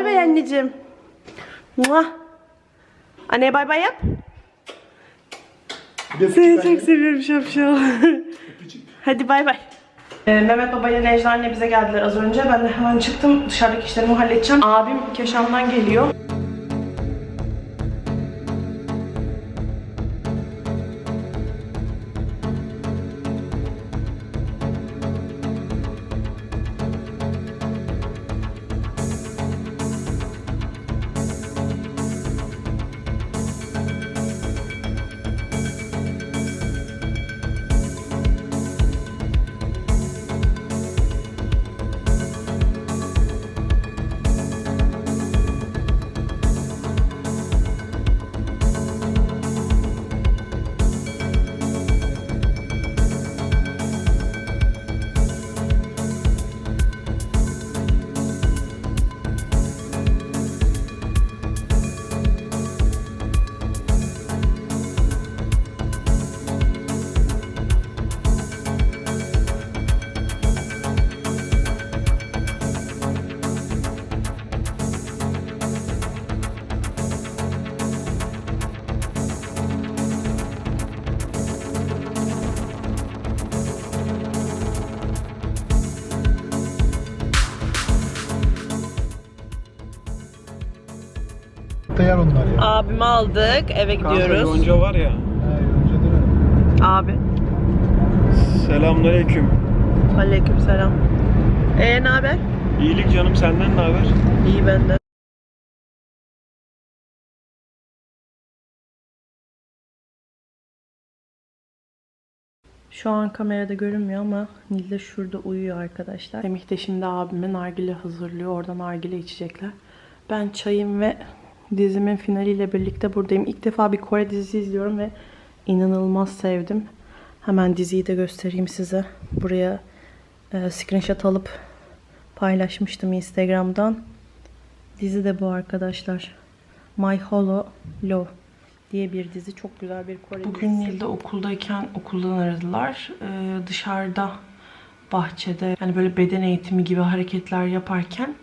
Bay bay anneciğim. Muah. Anneye bay bay yap. Seni çok anne. seviyorum şapşal. Hadi bay bay. Ee, Mehmet Baba ile Necla anne bize geldiler az önce. Ben de hemen çıktım. Dışarıdaki işlerimi halledeceğim. Abim Keşan'dan geliyor. Yer onlar ya. Abimi aldık. Eve Kanka gidiyoruz. Yonca var ya. Ha, önce. Abi. Selamünaleyküm. Aleykümselam. Ee ne haber? İyilik canım senden ne haber? İyi benden. Şu an kamerada görünmüyor ama Nil de şurada uyuyor arkadaşlar. Semih de şimdi abime nargile hazırlıyor. Oradan nargile içecekler. Ben çayım ve dizimin finaliyle birlikte buradayım. İlk defa bir Kore dizisi izliyorum ve inanılmaz sevdim. Hemen diziyi de göstereyim size. Buraya e, screenshot alıp paylaşmıştım Instagram'dan. Dizi de bu arkadaşlar. My Hollow Love diye bir dizi. Çok güzel bir Kore Bugün Nil'de okuldayken okuldan aradılar. Ee, dışarıda bahçede yani böyle beden eğitimi gibi hareketler yaparken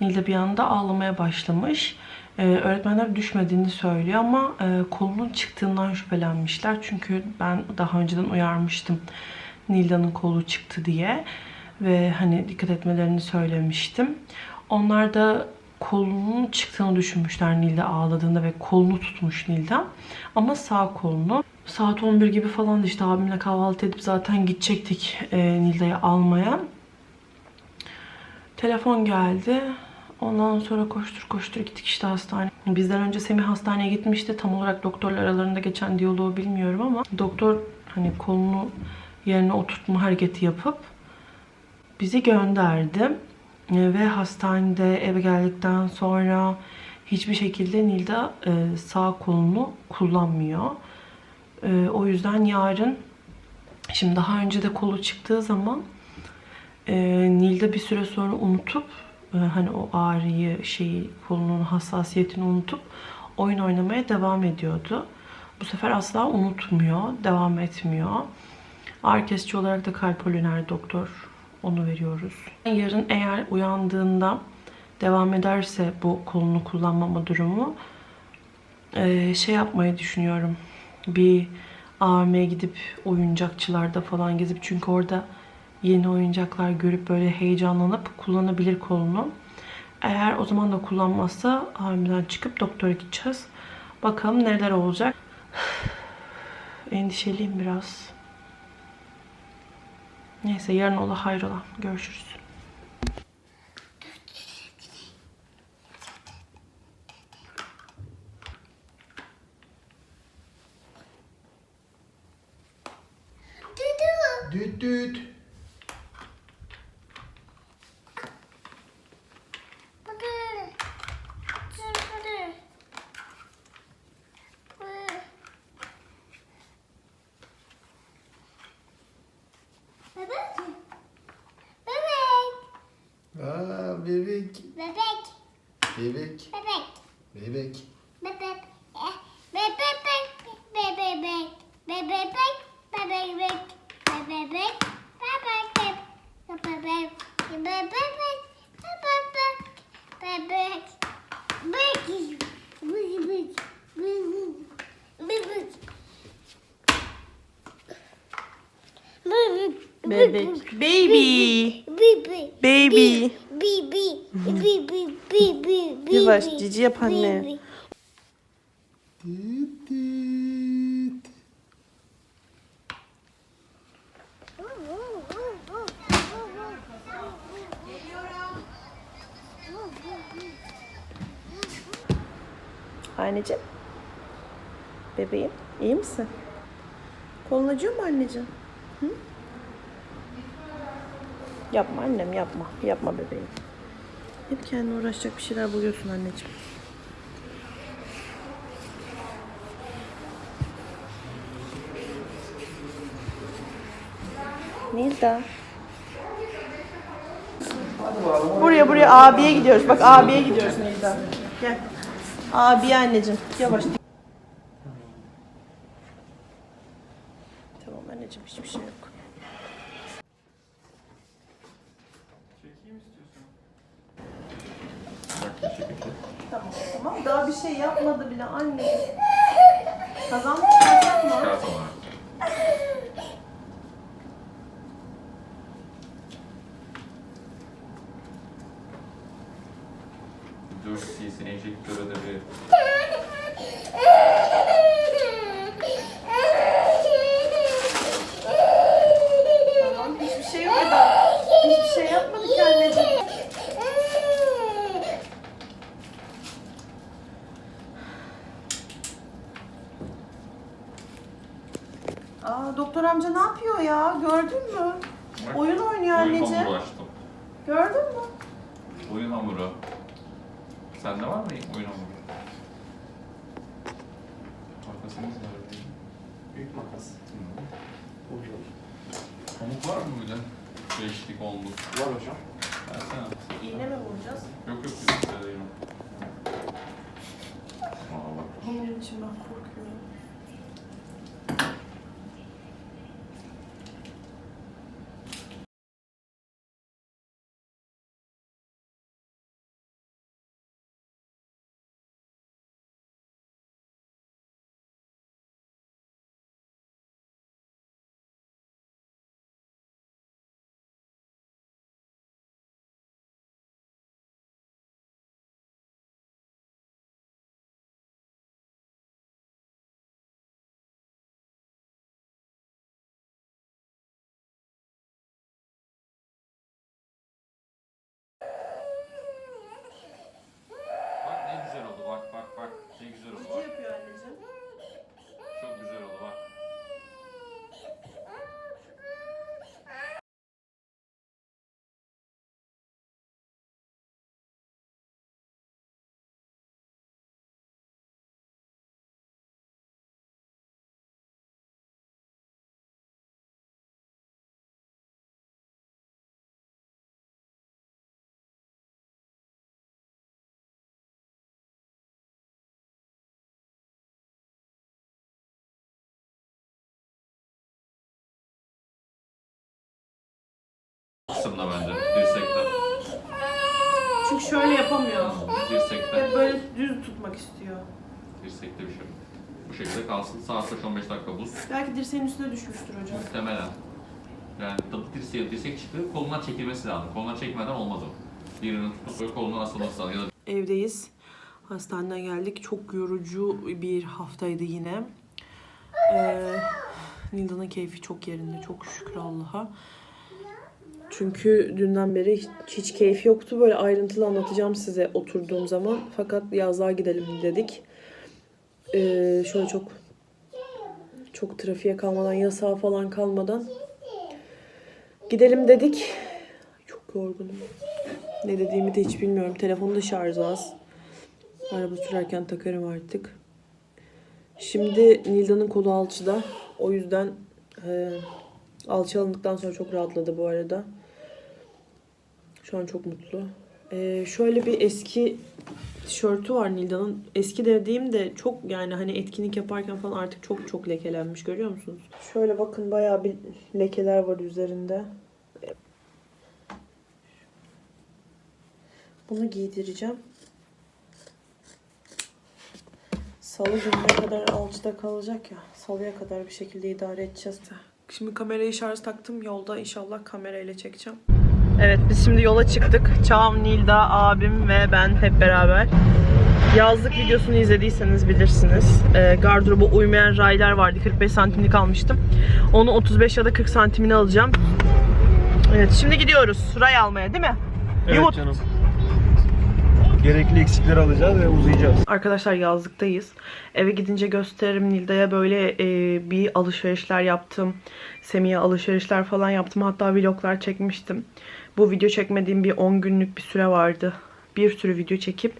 Nil'de bir anda ağlamaya başlamış. Ee, öğretmenler düşmediğini söylüyor ama e, kolunun çıktığından şüphelenmişler. Çünkü ben daha önceden uyarmıştım Nilda'nın kolu çıktı diye ve hani dikkat etmelerini söylemiştim. Onlar da kolunun çıktığını düşünmüşler Nilda ağladığında ve kolunu tutmuş Nilda. Ama sağ kolunu. Saat 11 gibi falan işte abimle kahvaltı edip zaten gidecektik e, Nilda'yı almaya. Telefon geldi. Ondan sonra koştur koştur gittik işte hastane. Bizden önce Semih hastaneye gitmişti. Tam olarak doktorlar aralarında geçen diyaloğu bilmiyorum ama doktor hani kolunu yerine oturtma hareketi yapıp bizi gönderdi. Ve hastanede eve geldikten sonra hiçbir şekilde Nilda e, sağ kolunu kullanmıyor. E, O yüzden yarın şimdi daha önce de kolu çıktığı zaman e, Nilda bir süre sonra unutup hani o ağrıyı şeyi kolunun hassasiyetini unutup oyun oynamaya devam ediyordu. Bu sefer asla unutmuyor, devam etmiyor. Ağrı kesici olarak da kalpoliner doktor onu veriyoruz. Yarın eğer uyandığında devam ederse bu kolunu kullanmama durumu eee, şey yapmayı düşünüyorum. Bir AVM'ye gidip oyuncakçılarda falan gezip çünkü orada yeni oyuncaklar görüp böyle heyecanlanıp kullanabilir kolunu. Eğer o zaman da kullanmazsa AVM'den çıkıp doktora gideceğiz. Bakalım neler olacak. Endişeliyim biraz. Neyse yarın ola hayrola. Görüşürüz. Düt düt. Bebek. Bebek, Bebek. bebek, Bebek. bebek, eh, bebek, bebek, bebek, bebek, bebek, bebek, bebek, bebek, bebek, bebek, bebek, bebek, Bebek. Bebek. Bebek. Bebek. Bebek. Bebek. Baby. Bebek. Baby. Yavaş, cici yap anne. Anneciğim. Bebeğim. iyi misin? Kolun acıyor mu anneciğim? Hı? Yapma annem yapma. Yapma bebeğim. Hep kendine uğraşacak bir şeyler buluyorsun anneciğim. Nilda. Buraya buraya abiye gidiyoruz. Bak abiye gidiyoruz Nilda. Gel. Abi anneciğim. Yavaş. Tamam anneciğim hiçbir şey yok. Çekeyim istiyorsan. Tamam. Daha bir şey yapmadı bile anne. Kazanmış kazanma. Dur sinecek göre de bir Tamam hiçbir şey yok da. Hiçbir şey yapmadık ki anneciğim. Aa doktor amca ne yapıyor ya? Gördün mü? Oyun oynuyor oyun anneciğim. hamuru açtım. Gördün mü? Oyun hamuru. Sende var mı oyun hamuru? Makasımız var. Büyük makas. Buyurun. Pamuk var mı böyle? Beşlik onluk. Var hocam. Versene. İğne mi vuracağız? Yok yok değil. Aa bak. Onun için ben korkuyorum. Kısımda bence. Dirsekte. Çünkü şöyle yapamıyor. Dirsekte. Hep böyle düz tutmak istiyor. Dirsekte bir şey. Bu şekilde kalsın. Saat başı 15 dakika buz. Belki dirseğin üstüne düşmüştür hocam. Muhtemelen. Yani tıp dirseği, dirsek çıktı, kolundan çekilmesi lazım. Kolundan çekmeden olmaz o. Birinin tutup böyle kolundan asılması lazım. Ya da Evdeyiz. Hastaneden geldik. Çok yorucu bir haftaydı yine. Ee, Nilda'nın keyfi çok yerinde. Çok şükür Allah'a. Çünkü dünden beri hiç, hiç keyfi yoktu. Böyle ayrıntılı anlatacağım size oturduğum zaman. Fakat yazlığa gidelim dedik. Ee, şöyle çok çok trafiğe kalmadan, yasağa falan kalmadan gidelim dedik. Çok yorgunum. Ne dediğimi de hiç bilmiyorum. Telefonu da şarjı az. Araba sürerken takarım artık. Şimdi Nilda'nın kolu alçıda. O yüzden e, alçı alındıktan sonra çok rahatladı bu arada. Şu an çok mutlu. E, şöyle bir eski tişörtü var Nilda'nın. Eski dediğim de çok yani hani etkinlik yaparken falan artık çok çok lekelenmiş görüyor musunuz? Şöyle bakın bayağı bir lekeler var üzerinde. Bunu giydireceğim. Salı gününe kadar alçıda kalacak ya. Salıya kadar bir şekilde idare edeceğiz de. Şimdi kamerayı şarj taktım. Yolda inşallah kamerayla çekeceğim. Evet biz şimdi yola çıktık. Çağım, Nilda, abim ve ben hep beraber. Yazlık videosunu izlediyseniz bilirsiniz. Ee, gardıroba uymayan raylar vardı. 45 santimlik almıştım. Onu 35 ya da 40 santimini alacağım. Evet şimdi gidiyoruz ray almaya değil mi? Evet Yumurt. canım. Gerekli eksikleri alacağız ve uzayacağız. Arkadaşlar yazlıktayız. Eve gidince gösteririm Nilda'ya böyle e, bir alışverişler yaptım. Semih'e alışverişler falan yaptım. Hatta vloglar çekmiştim. Bu video çekmediğim bir 10 günlük bir süre vardı. Bir sürü video çekip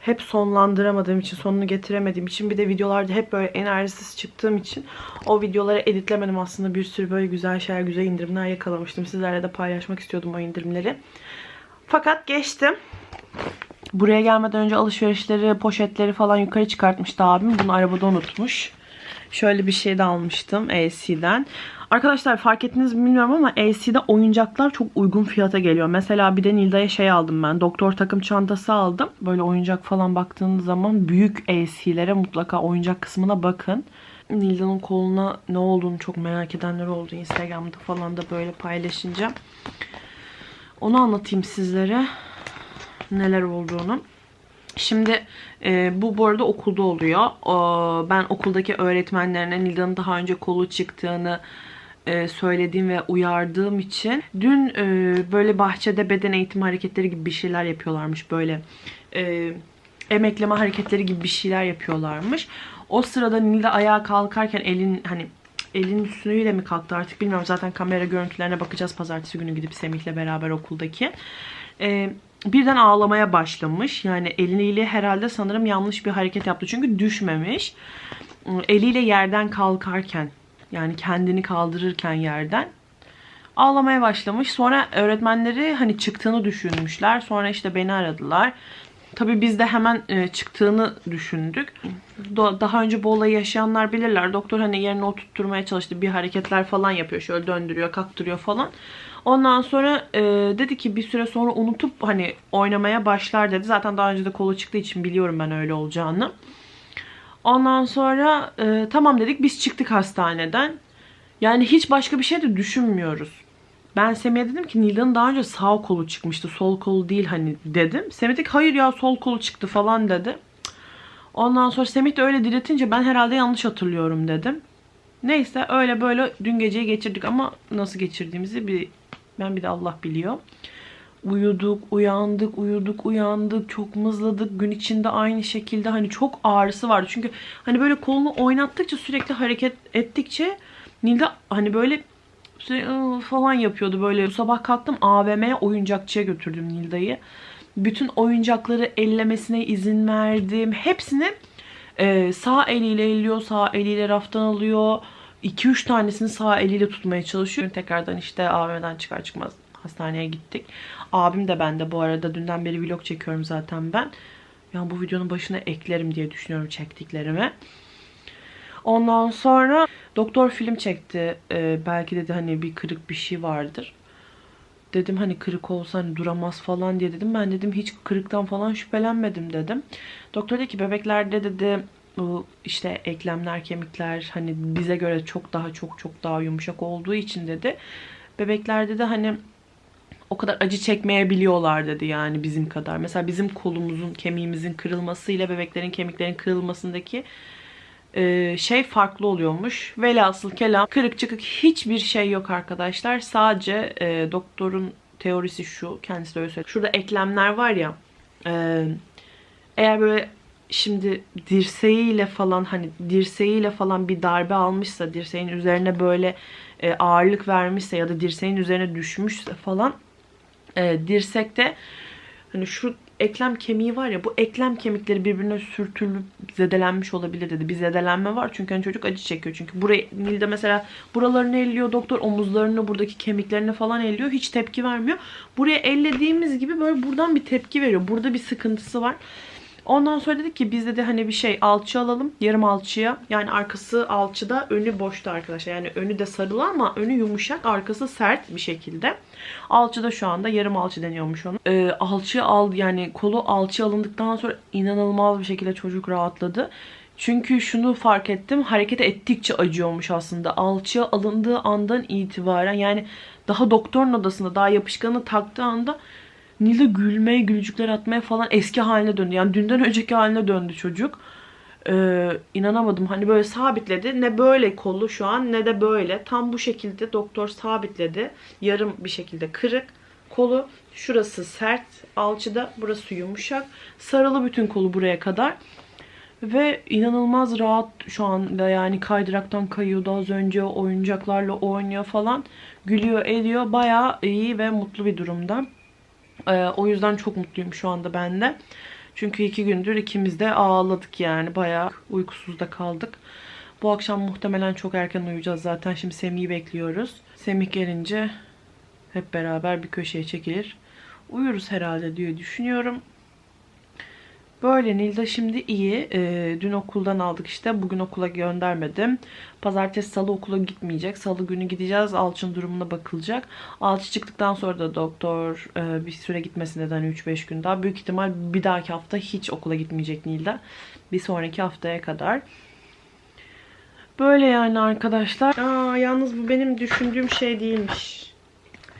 hep sonlandıramadığım için, sonunu getiremediğim için bir de videolarda hep böyle enerjisiz çıktığım için o videoları editlemedim aslında. Bir sürü böyle güzel şeyler, güzel indirimler yakalamıştım. Sizlerle de paylaşmak istiyordum o indirimleri. Fakat geçtim. Buraya gelmeden önce alışverişleri, poşetleri falan yukarı çıkartmıştı abim. Bunu arabada unutmuş. Şöyle bir şey de almıştım LC'den. Arkadaşlar fark ettiniz mi bilmiyorum ama LC'de oyuncaklar çok uygun fiyata geliyor. Mesela bir de Nilda'ya şey aldım ben. Doktor takım çantası aldım. Böyle oyuncak falan baktığınız zaman büyük LC'lere mutlaka oyuncak kısmına bakın. Nilda'nın koluna ne olduğunu çok merak edenler oldu. Instagram'da falan da böyle paylaşınca. Onu anlatayım sizlere neler olduğunu. Şimdi e, bu bu arada okulda oluyor. O, ben okuldaki öğretmenlerine Nilda'nın daha önce kolu çıktığını e, söylediğim ve uyardığım için dün e, böyle bahçede beden eğitimi hareketleri gibi bir şeyler yapıyorlarmış böyle e, emekleme hareketleri gibi bir şeyler yapıyorlarmış. O sırada Nilda ayağa kalkarken elin hani elin üstüyle mi kalktı artık bilmiyorum. Zaten kamera görüntülerine bakacağız pazartesi günü gidip Semih'le beraber okuldaki. Ee, birden ağlamaya başlamış. Yani eliyle herhalde sanırım yanlış bir hareket yaptı. Çünkü düşmemiş. Eliyle yerden kalkarken yani kendini kaldırırken yerden ağlamaya başlamış. Sonra öğretmenleri hani çıktığını düşünmüşler. Sonra işte beni aradılar. Tabii biz de hemen e, çıktığını düşündük. Daha önce bu olayı yaşayanlar bilirler. Doktor hani yerine oturtturmaya çalıştı. Bir hareketler falan yapıyor. Şöyle döndürüyor, kaktırıyor falan. Ondan sonra e, dedi ki bir süre sonra unutup hani oynamaya başlar dedi. Zaten daha önce de kolu çıktığı için biliyorum ben öyle olacağını. Ondan sonra e, tamam dedik biz çıktık hastaneden. Yani hiç başka bir şey de düşünmüyoruz. Ben Semih'e dedim ki Nilda'nın daha önce sağ kolu çıkmıştı. Sol kolu değil hani dedim. Semih dedi hayır ya sol kolu çıktı falan dedi. Ondan sonra Semih de öyle diretince ben herhalde yanlış hatırlıyorum dedim. Neyse öyle böyle dün geceyi geçirdik ama nasıl geçirdiğimizi bir ben bir de Allah biliyor. Uyuduk, uyandık, uyuduk, uyandık. Çok mızladık. Gün içinde aynı şekilde hani çok ağrısı vardı. Çünkü hani böyle kolunu oynattıkça sürekli hareket ettikçe Nilda hani böyle falan yapıyordu böyle. Bu sabah kalktım AVM'ye oyuncakçıya götürdüm Nilda'yı. Bütün oyuncakları ellemesine izin verdim. Hepsini e, sağ eliyle elliyor, sağ eliyle raftan alıyor. 2-3 tanesini sağ eliyle tutmaya çalışıyor. Tekrardan işte AVM'den çıkar çıkmaz hastaneye gittik. Abim de ben de bu arada dünden beri vlog çekiyorum zaten ben. Yani bu videonun başına eklerim diye düşünüyorum çektiklerimi. Ondan sonra doktor film çekti. Ee, belki dedi hani bir kırık bir şey vardır. Dedim hani kırık olsa hani duramaz falan diye dedim. Ben dedim hiç kırıktan falan şüphelenmedim dedim. Doktor dedi ki bebeklerde dedi bu işte eklemler, kemikler hani bize göre çok daha çok çok daha yumuşak olduğu için dedi. Bebeklerde de hani o kadar acı çekmeyebiliyorlar dedi yani bizim kadar. Mesela bizim kolumuzun, kemiğimizin kırılmasıyla bebeklerin kemiklerin kırılmasındaki e, şey farklı oluyormuş. Velhasıl kelam kırık çıkık hiçbir şey yok arkadaşlar. Sadece e, doktorun teorisi şu. Kendisi de öyle söyledi. Şurada eklemler var ya. e, eğer böyle şimdi dirseğiyle falan hani dirseğiyle falan bir darbe almışsa dirseğin üzerine böyle e, ağırlık vermişse ya da dirseğin üzerine düşmüşse falan e, dirsekte hani şu eklem kemiği var ya bu eklem kemikleri birbirine sürtülüp zedelenmiş olabilir dedi. Bir zedelenme var çünkü hani çocuk acı çekiyor. Çünkü burayı Nilde mesela buralarını elliyor doktor omuzlarını buradaki kemiklerini falan elliyor. Hiç tepki vermiyor. Buraya ellediğimiz gibi böyle buradan bir tepki veriyor. Burada bir sıkıntısı var. Ondan sonra dedik ki biz de hani bir şey alçı alalım. Yarım alçıya. Yani arkası alçıda önü boşta arkadaşlar. Yani önü de sarılı ama önü yumuşak. Arkası sert bir şekilde. Alçıda şu anda yarım alçı deniyormuş onu. Ee, alçı al yani kolu alçı alındıktan sonra inanılmaz bir şekilde çocuk rahatladı. Çünkü şunu fark ettim. Hareket ettikçe acıyormuş aslında. Alçıya alındığı andan itibaren yani daha doktorun odasında daha yapışkanı taktığı anda Nilde gülmeye, gülücükler atmaya falan eski haline döndü. Yani dünden önceki haline döndü çocuk. Ee, inanamadım. Hani böyle sabitledi. Ne böyle kolu şu an ne de böyle. Tam bu şekilde doktor sabitledi. Yarım bir şekilde kırık. Kolu şurası sert. Alçıda burası yumuşak. Sarılı bütün kolu buraya kadar. Ve inanılmaz rahat şu anda yani kaydıraktan kayıyordu az önce oyuncaklarla oynuyor falan. Gülüyor ediyor bayağı iyi ve mutlu bir durumda. Ee, o yüzden çok mutluyum şu anda ben de. Çünkü iki gündür ikimiz de ağladık yani bayağı uykusuz da kaldık. Bu akşam muhtemelen çok erken uyuyacağız zaten. Şimdi Semih'i bekliyoruz. Semih gelince hep beraber bir köşeye çekilir. Uyuruz herhalde diye düşünüyorum. Böyle Nilda şimdi iyi. Ee, dün okuldan aldık işte. Bugün okula göndermedim. Pazartesi salı okula gitmeyecek. Salı günü gideceğiz. Alçın durumuna bakılacak. Alçı çıktıktan sonra da doktor e, bir süre gitmesin dedi. Hani 3-5 gün daha. Büyük ihtimal bir dahaki hafta hiç okula gitmeyecek Nilda. Bir sonraki haftaya kadar. Böyle yani arkadaşlar. Aa, yalnız bu benim düşündüğüm şey değilmiş.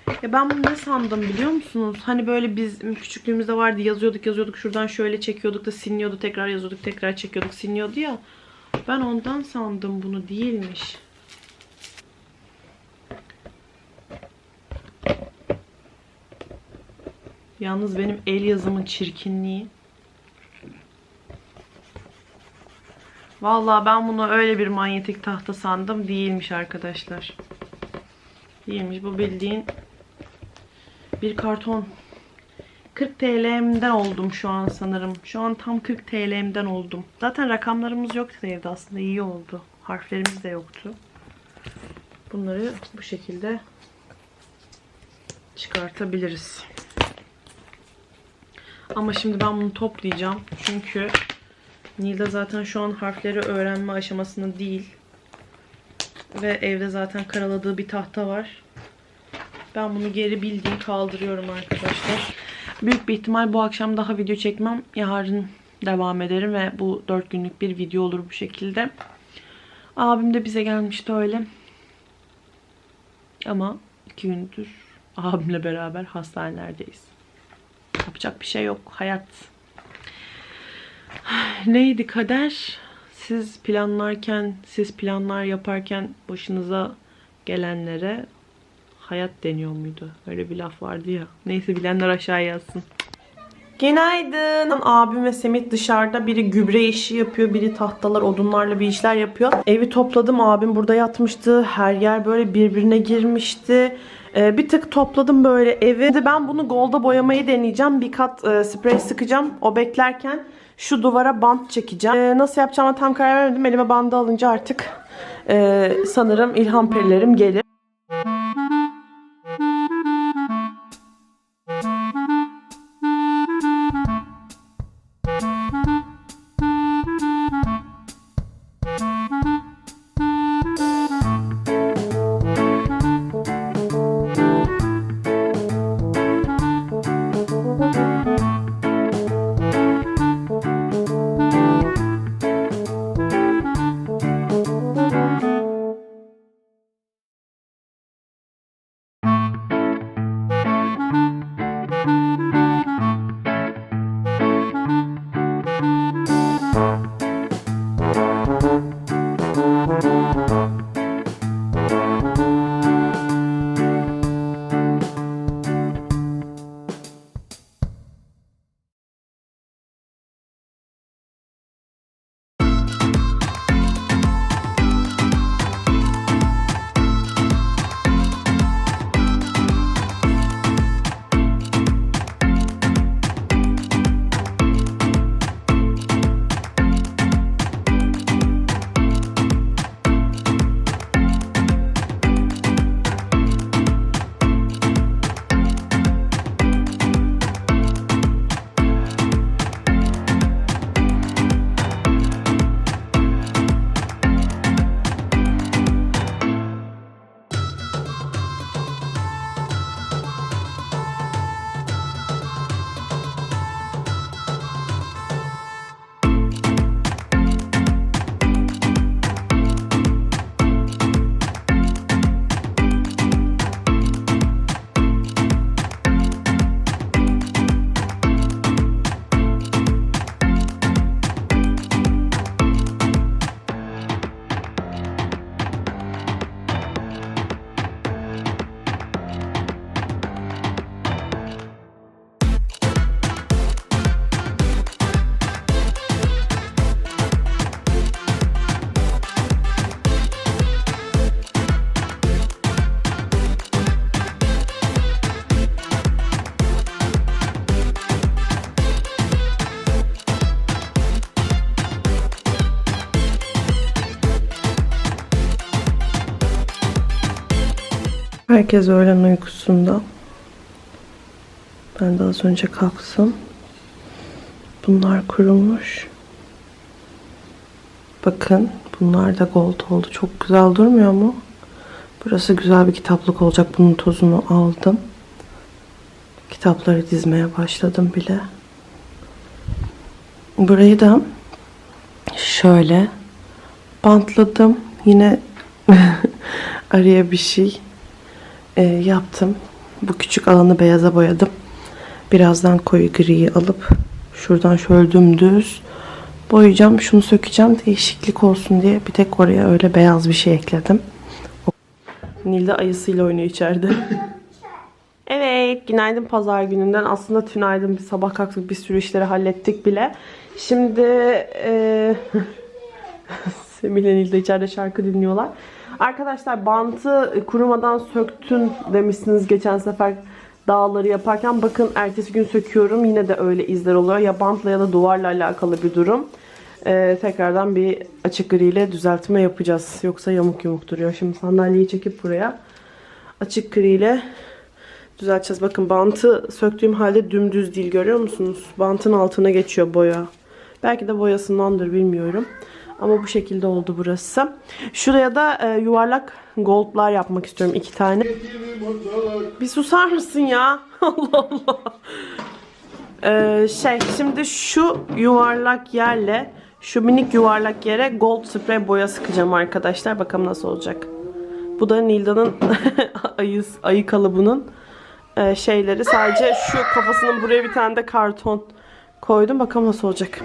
Ya ben bunu ne sandım biliyor musunuz? Hani böyle biz küçüklüğümüzde vardı yazıyorduk yazıyorduk şuradan şöyle çekiyorduk da siliniyordu tekrar yazıyorduk tekrar çekiyorduk siliniyordu ya. Ben ondan sandım bunu değilmiş. Yalnız benim el yazımın çirkinliği. Vallahi ben bunu öyle bir manyetik tahta sandım. Değilmiş arkadaşlar. Değilmiş. Bu bildiğin bir karton. 40 TL'mden oldum şu an sanırım. Şu an tam 40 TL'mden oldum. Zaten rakamlarımız yoktu evde aslında. iyi oldu. Harflerimiz de yoktu. Bunları bu şekilde çıkartabiliriz. Ama şimdi ben bunu toplayacağım. Çünkü Nilda zaten şu an harfleri öğrenme aşamasında değil. Ve evde zaten karaladığı bir tahta var. Ben bunu geri bildiğin kaldırıyorum arkadaşlar. Büyük bir ihtimal bu akşam daha video çekmem. Yarın devam ederim ve bu 4 günlük bir video olur bu şekilde. Abim de bize gelmişti öyle. Ama 2 gündür abimle beraber hastanelerdeyiz. Yapacak bir şey yok. Hayat. Neydi kader? Siz planlarken, siz planlar yaparken başınıza gelenlere hayat deniyor muydu? Öyle bir laf vardı ya. Neyse bilenler aşağı yazsın. Günaydın. Abim ve Semih dışarıda biri gübre işi yapıyor, biri tahtalar, odunlarla bir işler yapıyor. Evi topladım. Abim burada yatmıştı. Her yer böyle birbirine girmişti. Ee, bir tık topladım böyle evi. Şimdi ben bunu golda boyamayı deneyeceğim. Bir kat e, sprey sıkacağım. O beklerken şu duvara bant çekeceğim. Ee, nasıl yapacağıma tam karar vermedim. Elime bandı alınca artık e, sanırım ilham perilerim gelir. Herkes öğlen uykusunda. Ben de az önce kalktım. Bunlar kurumuş. Bakın bunlar da gold oldu. Çok güzel durmuyor mu? Burası güzel bir kitaplık olacak. Bunun tozunu aldım. Kitapları dizmeye başladım bile. Burayı da şöyle bantladım. Yine araya bir şey e, yaptım. Bu küçük alanı beyaza boyadım. Birazdan koyu griyi alıp şuradan şöyle dümdüz boyayacağım. Şunu sökeceğim değişiklik olsun diye bir tek oraya öyle beyaz bir şey ekledim. Nilde ayısıyla oynuyor içeride. evet, günaydın pazar gününden. Aslında tünaydın bir sabah kalktık bir sürü işleri hallettik bile. Şimdi e, Semih ile Nilde içeride şarkı dinliyorlar. Arkadaşlar bantı kurumadan söktün demişsiniz geçen sefer dağları yaparken. Bakın ertesi gün söküyorum. Yine de öyle izler oluyor. Ya bantla ya da duvarla alakalı bir durum. Ee, tekrardan bir açık gri ile düzeltme yapacağız. Yoksa yamuk yumuk duruyor. Şimdi sandalyeyi çekip buraya açık gri ile düzelteceğiz. Bakın bantı söktüğüm halde dümdüz değil görüyor musunuz? Bantın altına geçiyor boya. Belki de boyasındandır bilmiyorum. Ama bu şekilde oldu burası. Şuraya da e, yuvarlak goldlar yapmak istiyorum. iki tane. Bir susar mısın ya? Allah Allah. Ee, şey şimdi şu yuvarlak yerle şu minik yuvarlak yere gold sprey boya sıkacağım arkadaşlar. Bakalım nasıl olacak. Bu da Nilda'nın ayı, ayı kalıbının e, şeyleri. Sadece şu kafasının buraya bir tane de karton koydum. Bakalım nasıl olacak.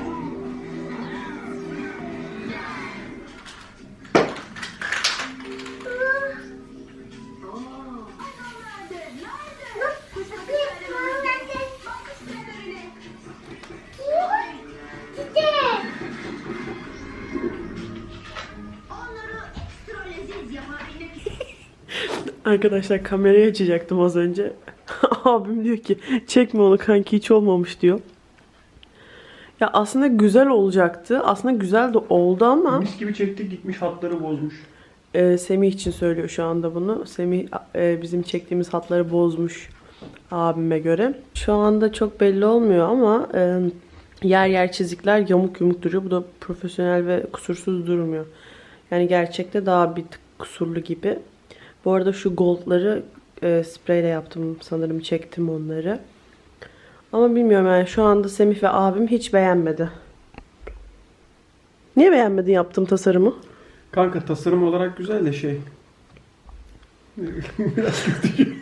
Arkadaşlar kamerayı açacaktım az önce. Abim diyor ki çekme onu kanki hiç olmamış diyor. Ya aslında güzel olacaktı. Aslında güzel de oldu ama Mis gibi çektik gitmiş hatları bozmuş. e, Semih için söylüyor şu anda bunu. Semih e, bizim çektiğimiz hatları bozmuş abime göre. Şu anda çok belli olmuyor ama e, yer yer çizikler yamuk yumuk duruyor. Bu da profesyonel ve kusursuz durmuyor. Yani gerçekte daha bir tık kusurlu gibi. Bu arada şu goldları e, spreyle yaptım sanırım çektim onları. Ama bilmiyorum yani şu anda Semih ve abim hiç beğenmedi. Niye beğenmedin yaptığım tasarımı? Kanka tasarım olarak güzel de şey. Biraz kötü.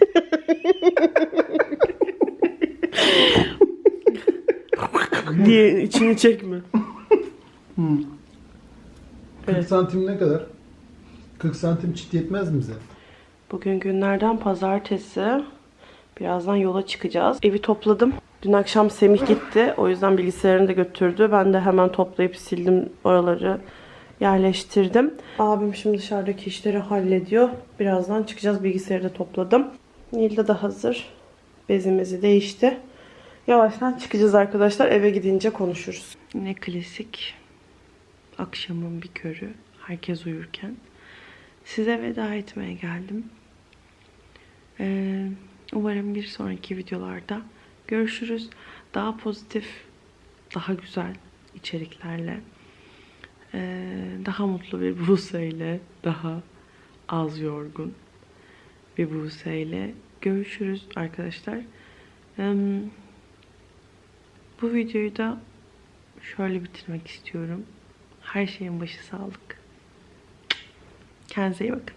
diye içini çekme. 40 santim ne kadar? 40 santim çit yetmez mi bize? Bugün günlerden pazartesi. Birazdan yola çıkacağız. Evi topladım. Dün akşam Semih gitti. O yüzden bilgisayarını da götürdü. Ben de hemen toplayıp sildim oraları. Yerleştirdim. Abim şimdi dışarıdaki işleri hallediyor. Birazdan çıkacağız. Bilgisayarı da topladım. Nilde de hazır. Bezimizi değişti. Yavaştan çıkacağız arkadaşlar. Eve gidince konuşuruz. Yine klasik. Akşamın bir körü. Herkes uyurken. Size veda etmeye geldim. Ee, umarım bir sonraki videolarda görüşürüz. Daha pozitif, daha güzel içeriklerle, ee, daha mutlu bir Buse daha az yorgun bir Buse ile görüşürüz arkadaşlar. Bu videoyu da şöyle bitirmek istiyorum. Her şeyin başı sağlık. Kendinize iyi bakın.